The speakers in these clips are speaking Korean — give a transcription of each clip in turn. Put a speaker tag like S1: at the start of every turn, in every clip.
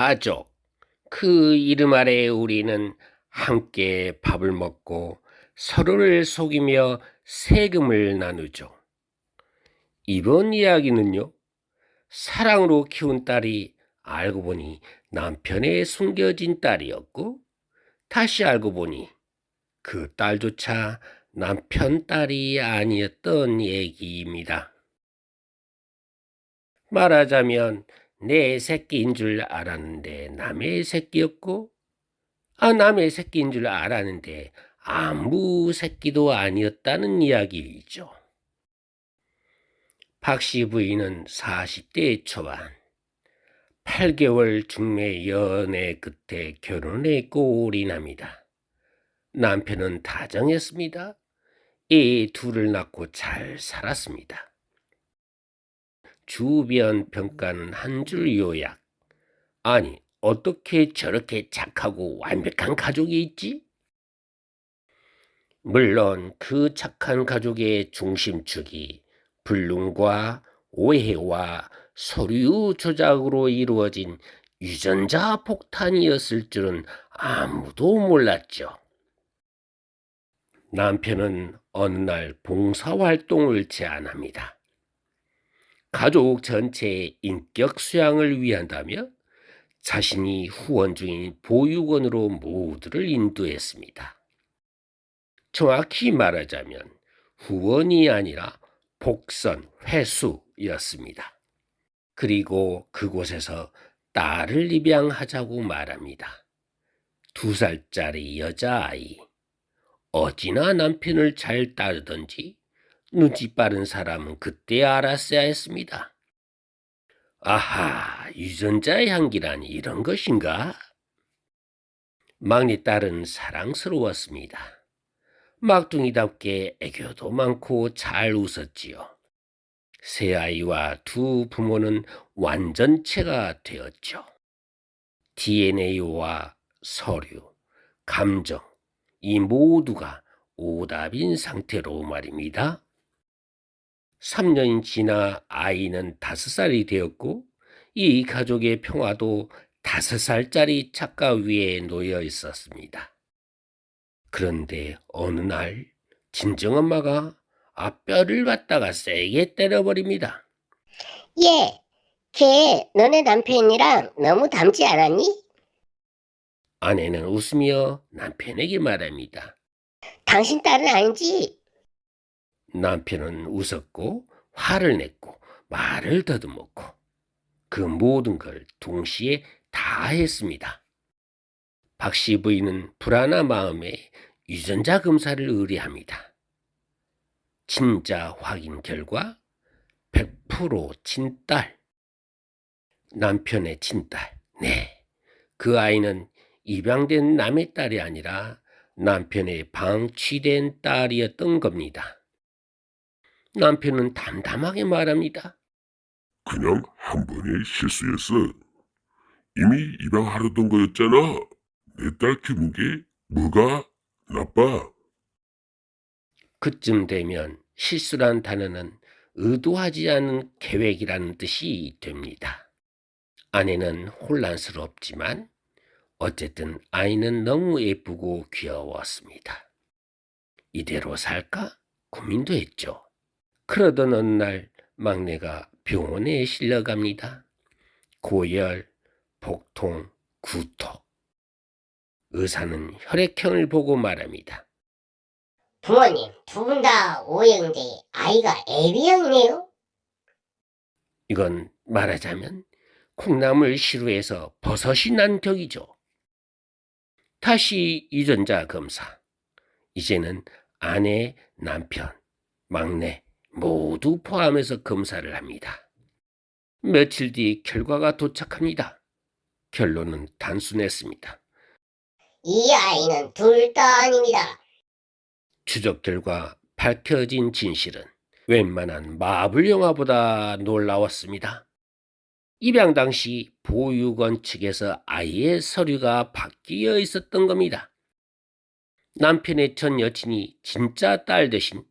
S1: 가족. 그 이름 아래 우리는 함께 밥을 먹고 서로를 속이며 세금을 나누죠. 이번 이야기는요, 사랑으로 키운 딸이 알고 보니 남편의 숨겨진 딸이었고, 다시 알고 보니 그 딸조차 남편 딸이 아니었던 얘기입니다. 말하자면 내 새끼인 줄 알았는데 남의 새끼였고, 아, 남의 새끼인 줄 알았는데 아무 새끼도 아니었다는 이야기이죠. 박씨 부인은 40대 초반, 8개월 중매 연애 끝에 꼴이 납니다. 남편은 다정했습니다. 애 둘을 낳고 잘 살았습니다. 주변 평가는 한 줄 요약. 아니, 어떻게 저렇게 착하고 완벽한 가족이 있지? 물론 그 착한 가족의 중심축이 불능과 오해와 서류 조작으로 이루어진 유전자 폭탄이었을 줄은 아무도 몰랐죠. 남편은 어느 날 봉사활동을 제안합니다. 가족 전체의 인격 수양을 위한다며 자신이 후원 중인 보육원으로 모두를 인도했습니다. 정확히 말하자면 후원이 아니라 복선 회수였습니다. 그리고 그곳에서 딸을 입양하자고 말합니다. 두 살짜리 여자아이. 어찌나 남편을 잘 따르던지 눈치 빠른 사람은 그때 알았어야 했습니다. 아하, 유전자의 향기란 이런 것인가? 막내딸은 사랑스러웠습니다. 막둥이답게 애교도 많고 잘 웃었지요. 새 아이와 두 부모는 완전체가 되었죠. DNA와 서류, 감정, 이 모두가 오답인 상태로 말입니다. 3년이 지나 아이는 5살이 되었고 이 가족의 평화도 5살짜리 착가 위에 놓여 있었습니다. 그런데 어느 날 진정엄마가 앞뼈를 갖다가 세게 때려버립니다.
S2: 얘, 걔 너네 남편이랑 너무 닮지 않았니?
S1: 아내는 웃으며 남편에게 말합니다.
S2: 당신 딸은 아니지?
S1: 남편은 웃었고 화를 냈고 말을 더듬었고 그 모든 걸 동시에 다 했습니다. 박씨 부인은 불안한 마음에 유전자 검사를 의뢰합니다. 친자 확인 결과 100% 친딸. 남편의 친딸. 네. 그 아이는 입양된 남의 딸이 아니라 남편의 방치된 딸이었던 겁니다. 남편은 담담하게 말합니다.
S3: 그냥 한 번의 실수였어. 이미 입양하려던 거였잖아. 내 딸 키우는 게 뭐가 나빠?
S1: 그쯤 되면 실수란 단어는 의도하지 않은 계획이라는 뜻이 됩니다. 아내는 혼란스럽지만 어쨌든 아이는 너무 예쁘고 귀여웠습니다. 이대로 살까 고민도 했죠. 그러던 어느 날 막내가 병원에 실려갑니다. 고열, 복통, 구토. 의사는 혈액형을 보고 말합니다.
S2: 부모님, 두 분 다 O형인데 아이가 AB형이네요?
S1: 이건 말하자면 콩나물 시루에서 버섯이 난 격이죠. 다시 유전자 검사. 이제는 아내, 남편, 막내 모두 포함해서 검사를 합니다. 며칠 뒤 결과가 도착합니다. 결론은 단순했습니다.
S2: 이 아이는 둘 다 아닙니다.
S1: 추적 결과 밝혀진 진실은 웬만한 마블 영화보다 놀라웠습니다. 입양 당시 보육원 측에서 아이의 서류가 바뀌어 있었던 겁니다. 남편의 전 여친이 진짜 딸 대신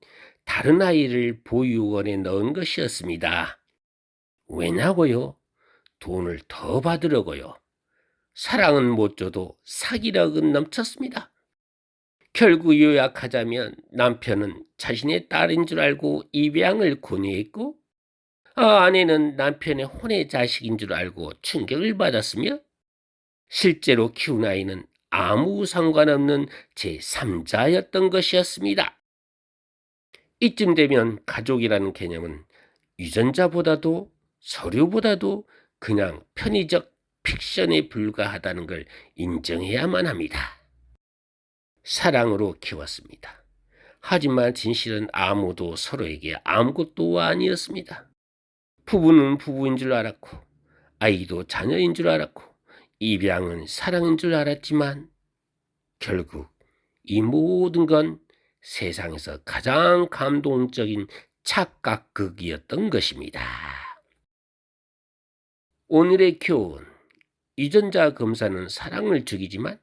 S1: 다른 아이를 보육원에 넣은 것이었습니다. 왜냐고요? 돈을 더 받으려고요. 사랑은 못 줘도 사기력은 넘쳤습니다. 결국 요약하자면 남편은 자신의 딸인 줄 알고 입양을 권유했고 아, 아내는 남편의 혼의 자식인 줄 알고 충격을 받았으며 실제로 키운 아이는 아무 상관없는 제3자였던 것이었습니다. 이쯤 되면 가족이라는 개념은 유전자보다도 서류보다도 그냥 편의적 픽션에 불과하다는 걸 인정해야만 합니다. 사랑으로 키웠습니다. 하지만 진실은 아무도 서로에게 아무것도 아니었습니다. 부부는 부부인 줄 알았고, 아이도 자녀인 줄 알았고, 입양은 사랑인 줄 알았지만, 결국 이 모든 건 세상에서 가장 감동적인 착각극이었던 것입니다. 오늘의 교훈. 유전자 검사는 사랑을 죽이지만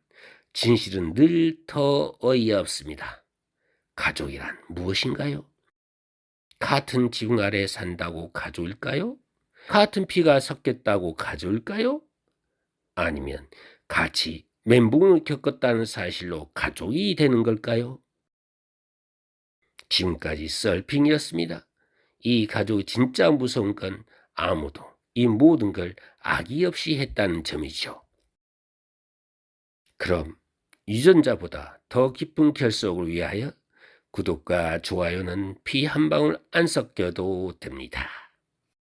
S1: 진실은 늘 더 어이없습니다. 가족이란 무엇인가요? 같은 지붕 아래 산다고 가족일까요? 같은 피가 섞였다고 가족일까요? 아니면 같이 멘붕을 겪었다는 사실로 가족이 되는 걸까요? 지금까지 썰핑이었습니다. 이 가족이 진짜 무서운 건 아무도 이 모든 걸 악의 없이 했다는 점이죠. 그럼 유전자보다 더 깊은 결속을 위하여 구독과 좋아요는 피 한 방울 안 섞여도 됩니다.